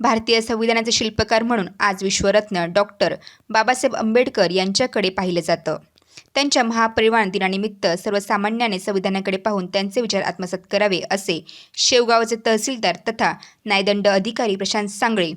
भारतीय संविधानाचे शिल्पकार म्हणून आज विश्वरत्न डॉक्टर बाबासाहेब आंबेडकर यांच्याकडे पाहिलं जातं. त्यांच्या महापरिवार दिनानिमित्त सर्वसामान्याने संविधानाकडे पाहून त्यांचे विचार आत्मसात करावे असे शेवगावचे तहसीलदार तथा न्यायदंड अधिकारी प्रशांत सांगळे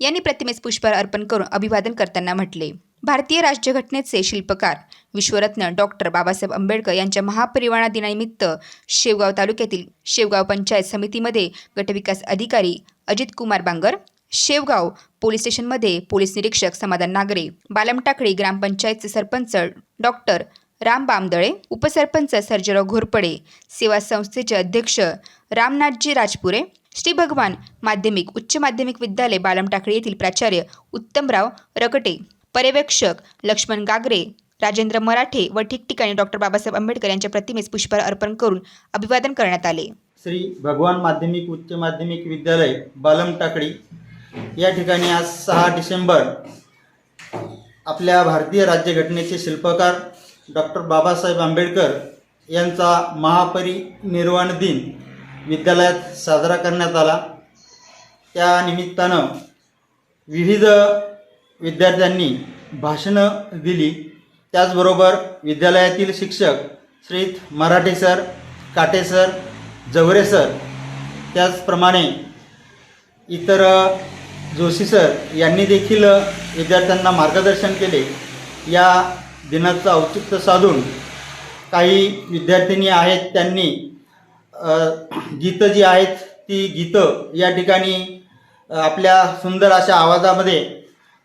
यांनी प्रतिमेस पुष्पहार अर्पण करून अभिवादन करताना म्हटले. भारतीय राज्यघटनेचे शिल्पकार विश्वरत्न डॉक्टर बाबासाहेब आंबेडकर यांच्या महापरिवारणा दिनानिमित्त शेवगाव तालुक्यातील शेवगाव पंचायत समितीमध्ये गटविकास अधिकारी अजित कुमार बांगर शेवगाव पोलीस स्टेशनमध्ये पोलीस निरीक्षक समाधान नागरे बालमटाकळी ग्रामपंचायतचे सरपंच डॉक्टर राम बामदळे उपसरपंच सर्जराव घोरपडे सेवा संस्थेचे अध्यक्ष रामनाथजी राजपुरे श्री भगवान माध्यमिक उच्च माध्यमिक विद्यालय बालमटाकळी येथील प्राचार्य उत्तमराव रकटे पर्यवेक्षक लक्ष्मण गागरे राजेंद्र मराठे व ठिकठिकाणी डॉक्टर बाबासाहेब आंबेडकर यांच्या प्रतिमेस पुष्पहार अर्पण करून अभिवादन करण्यात आले. श्री भगवान माध्यमिक उच्च माध्यमिक विद्यालय बालम टाकडी या ठिकाणी आज सहा डिसेंबर आपल्या भारतीय राज्यघटनेचे शिल्पकार डॉक्टर बाबासाहेब आंबेडकर यांचा महापरिनिर्वाण दिन विद्यालयात साजरा करण्यात आला. त्या निमित्तानं विविध विद्यार्थ्यांनी भाषणं दिली. त्याचबरोबर विद्यालयातील शिक्षक Shrit Marathe sir Kate sir Jaware sir त्याचप्रमाणे इतर जोशी सर यांनी देखील विद्यार्थ्यांना मार्गदर्शन केले. या दिनाचं औचित्य साधून काही विद्यार्थिनी आहेत त्यांनी गीतं जी आहेत ती गीतं या ठिकाणी आपल्या सुंदर अशा आवाजामध्ये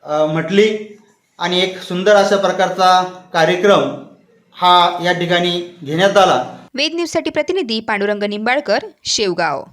म्हटली आणि एक सुंदर अशा प्रकारचा कार्यक्रम हा या ठिकाणी घेण्यात आला. वेद न्यूजसाठी प्रतिनिधी पांडुरंग निंबाळकर शेवगाव.